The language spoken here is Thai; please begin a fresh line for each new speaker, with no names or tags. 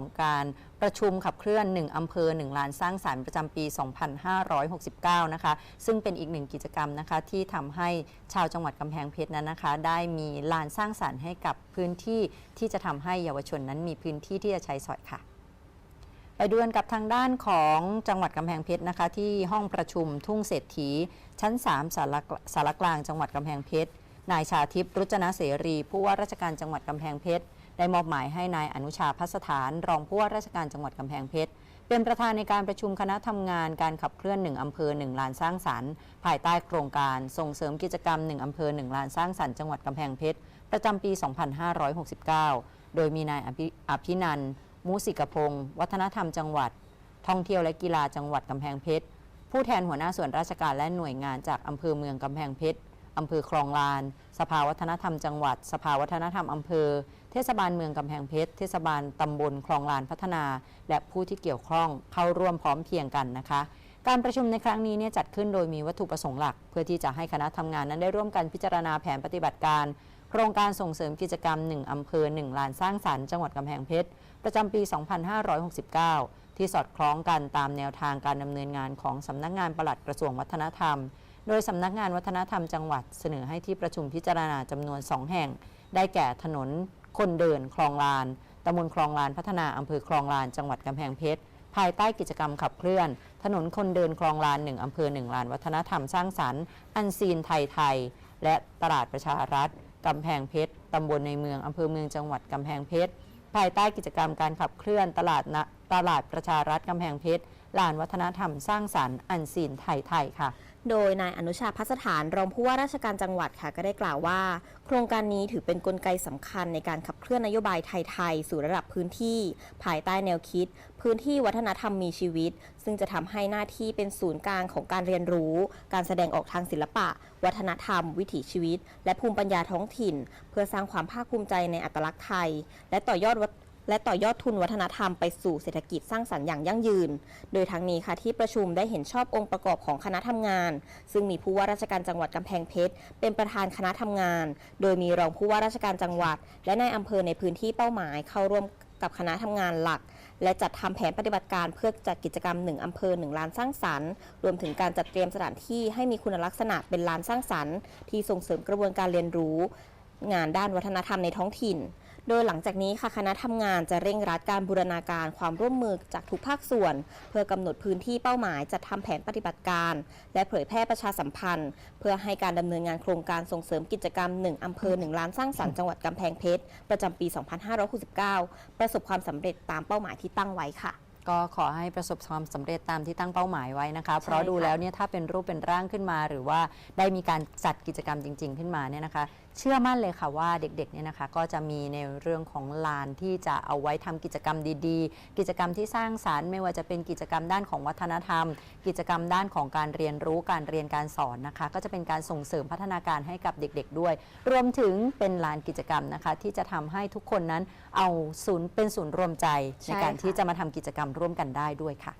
ของการประชุมขับเคลื่อน 1 อำเภอ 1ลานสร้างสารรค์ประจำปี 2569 นะคะ ซึ่งเป็นอีกหนึ่งกิจกรรมนะคะที่ทำให้ชาวจังหวัดกำแพงเพชรนั้นนะคะ ได้มีลานสร้างสารรค์ให้กับพื้นที่ที่จะทำให้เยาวชนนั้นมีพื้นที่ที่จะใช้สอยค่ะไปดูกันกับทางด้านของจังหวัดกำแพงเพชรนะคะ ที่ห้องประชุมทุ่งเศรษฐี ชั้น 3 สารกสารกลางจังหวัดกำแพงเพชร นายชาทิพย์รุจนะเสรี ผู้ว่าราชการจังหวัดกำแพงเพชร ได้มอบหมายให้นายอนุชาพัสถาน รองผู้ว่าราชการจังหวัดกำแพงเพชร เป็นประธานในการประชุมคณะทำงานการขับเคลื่อน1อำเภอ1ลานสร้างสรรค์ ภายใต้โครงการส่งเสริมกิจกรรม1อำเภอ1ลานสร้างสรรค์จังหวัดกำแพงเพชร ประจำปี 2569 โดยมีนายอภิอภนันมุสิกพงศ์วัฒนธรรมจังหวัด ท่องเที่ยวและกีฬาจังหวัดกำแพงเพชร ผู้แทนหัวหน้าส่วนราชการและหน่วยงานจากอำเภอเมืองกำแพงเพชร อำเภอคลองลาน สภาวัฒนธรรมจังหวัด สภาวัฒนธรรมอำเภอ เทศบาลเมืองกำแพงเพชร เทศบาลตำบลคลองลานพัฒนา และผู้ที่เกี่ยวข้องเข้าร่วมพร้อมเพียงกันนะคะ การประชุมในครั้งนี้เนี่ยจัดขึ้นโดยมีวัตถุประสงค์หลัก เพื่อที่จะให้คณะทำงานนั้นได้ร่วมกันพิจารณาแผนปฏิบัติการโครงการส่งเสริมกิจกรรม 1 อำเภอ 1 ลานสร้างสรรค์จังหวัดกำแพงเพชร ประจำปี 2569 ที่สอดคล้องกันตามแนวทางการดำเนินงานของสำนักงานปลัดกระทรวงวัฒนธรรม โดยสำนักงานวัฒนธรรมจังหวัดเสนอให้ที่ประชุมพิจารณาจำนวน 2 แห่ง ได้แก่ถนนคนเดินคลองลานตำบลคลองลานพัฒนาอำเภอคลองลานจังหวัดกำแพงเพชรภายใต้กิจกรรมขับเคลื่อน ถนนคนเดินคลองลานหนึ่งอำเภอหนึ่งลานวัฒนธรรมสร้างสรรค์ อันซีนไทยไทย และตลาดประชารัฐกำแพงเพชรตำบลในเมืองอำเภอเมืองจังหวัดกำแพงเพชรภายใต้กิจกรรมการขับเคลื่อนตลาดนะ ตลาดประชารัฐกำแพงเพชรลานวัฒนธรรมสร้างสรรค์อันซีนไทยไทยค่ะ
โดยนายอนุชาพัสถานรองผู้ว่าราชการจังหวัดค่ะก็ได้กล่าวว่า โครงการนี้ถือเป็นนกลไกสำคัญในการขับเคลื่อนนโยบายไทย ๆ สู่ระดับพื้นที่ ภายใต้แนวคิด พื้นที่วัฒนธรรมมีชีวิต ซึ่งจะทำให้หน้าที่เป็นศูนย์กลางของการเรียนรู้ การแสดงออกทางศิลปะ วัฒนธรรม วิถีชีวิต และภูมิปัญญาท้องถิ่น เพื่อสร้างความภาคภูมิใจในอัตลักษณ์ไทย และต่อยอดวัฒ และต่อยอดทุนวัฒนธรรมไปสู่เศรษฐกิจสร้างสรรค์อย่างยั่งยืน โดยทั้งนี้ค่ะที่ประชุมได้เห็นชอบองค์ประกอบของคณะทำงาน ซึ่งมีผู้ว่าราชการจังหวัดกำแพงเพชรเป็นประธานคณะทำงาน โดยมีรองผู้ว่าราชการจังหวัด และนายอำเภอในพื้นที่เป้าหมายเข้าร่วมกับคณะทำงานหลัก และจัดทำแผนปฏิบัติการเพื่อจัดกิจกรรม 1อำเภอ 1ลานสร้างสรรค์รวมถึงการจัดเตรียมสถานที่ให้มีคุณลักษณะเป็นลานสร้างสรรค์ ที่ส่งเสริมกระบวนการเรียนรู้ งานด้านวัฒนธรรมในท้องถิ่น โดยหลังจากนี้ค่ะคณะทำงานจะเร่งรัดการบูรณาการความร่วมมือจากทุกภาคส่วน เพื่อกำหนดพื้นที่เป้าหมายจัดทำแผนปฏิบัติการ และเผยแพร่ประชาสัมพันธ์ เพื่อให้การดำเนินงานโครงการส่งเสริมกิจกรรม 1อำเภอ 1 ล้านสร้างสรรค์จังหวัดกำแพงเพชรประจำปี 2569 ประสบความสำเร็จตามเป้าหมายที่ตั้งไว้ค่ะ
ก็ขอให้ประสบความสำเร็จตามที่ตั้งเป้าหมายไว้นะคะ เพราะ
ใช่ค่ะ
ดูแล้วเนี่ยถ้าเป็นรูปเป็นร่างขึ้นมา หรือว่าได้มีการจัดกิจกรรมจริง ๆ ขึ้นมาเนี่ยนะคะ เชื่อมั่นเลยค่ะว่าเด็กๆเนี่ยนะคะ ก็จะมีในเรื่องของลานที่จะเอาไว้ทำกิจกรรมดีๆ กิจกรรมที่สร้างสารรค์ ไม่ว่าจะเป็นกิจกรรมด้านของวัฒนธรรม กิจกรรมด้านของการเรียนรู้การเรียนการสอนนะคะ ก็จะเป็นการส่งเสริมพัฒนาการให้กับเด็กๆด้วย รวมถึงเป็นลานกิจกรรมนะคะ ที่จะทำให้ทุกคนนั้นเอาศูนย์เป็นศูนย์รวมใจใน
ใช่
การ
ค่ะ
ที่จะมาทำกิจกรรมร่วมกันได้ด้วยค่ะ